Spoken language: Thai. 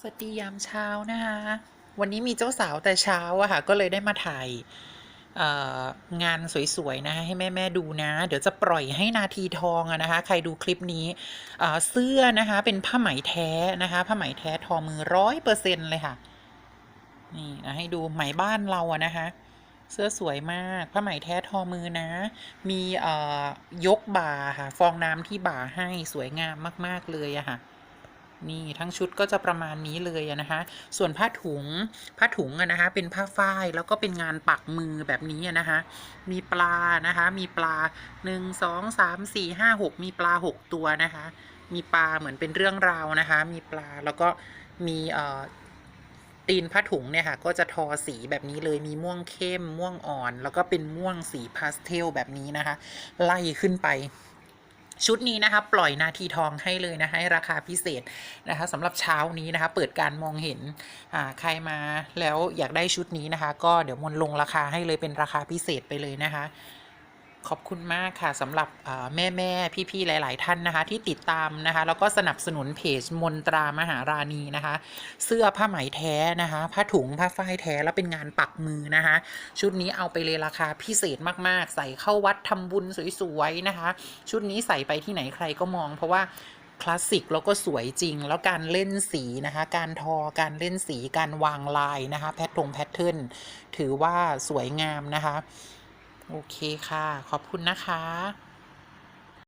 สวัสดียามเช้านะคะวันนี้มีเจ้าสาวแต่เช้าอะค่ะก็เลยได้มาถ่ายงานสวยๆนะคะให้แม่ๆดูนะ เดี๋ยวจะปล่อยให้นาทีทองอะนะคะ ใครดูคลิปนี้เสื้อนะคะเป็นผ้าไหมแท้นะคะผ้าไหมแท้ทอมือร้อยเปอร์เซ็นเลยค่ะนี่นะให้ดูไหมบ้านเราอะนะคะ เสื้อสวยมากผ้าไหมแท้ทอมือนะ มียกบ่าค่ะฟองน้ำที่บ่าให้สวยงามมาก ๆเลยอะค่ะ นี่ทั้งชุดก็จะประมาณนี้เลยนะคะส่วนผ้าถุงผ้าถุงนะคะเป็นผ้าฝ้ายแล้วก็เป็นงานปักมือแบบนี้นะคะมีปลานะคะมีปลาหนึ่งสองสามสี่ห้าหกมีปลาหกตัวนะคะมีปลาเหมือนเป็นเรื่องราวนะคะมีปลาแล้วก็มีเอ่อตีนผ้าถุงเนี่ยค่ะก็จะทอสีแบบนี้เลยมีม่วงเข้มม่วงอ่อน แล้วก็เป็นม่วงสีพาสเทลแบบนี้นะคะ ไล่ขึ้นไป ชุดนี้นะคะปล่อยนาทีทองให้เลยนะคะให้ราคาพิเศษนะคะสำหรับเช้านี้นะคะ เปิดการมองเห็นอ่าใครมาแล้วอยากได้ชุดนี้นะคะ ก็เดี๋ยวมนลงราคาให้เลยเป็นราคาพิเศษไปเลยนะคะ ขอบคุณมากค่ะสำหรับแม่แม่ๆพี่ ๆ หลาย ๆ ท่านนะคะ ที่ติดตามนะคะ แล้วก็สนับสนุนเพจมนตรามหาราณีนะคะ เสื้อผ้าไหมแท้นะคะผ้าถุงผ้าฝ้ายแท้แล้วเป็นงานปักมือนะคะ ชุดนี้เอาไปเลยราคาพิเศษมาก ๆ ใส่เข้าวัดทำบุญสวยๆนะคะ ชุดนี้ใส่ไปที่ไหนใครก็มอง เพราะว่าคลาสสิกแล้วก็สวยจริง แล้วการเล่นสีนะคะ การทอการเล่นสีการวางลายนะคะ แพทตรงแพทเทิร์นถือว่าสวยงามนะคะ โอเคค่ะ ขอบคุณนะคะ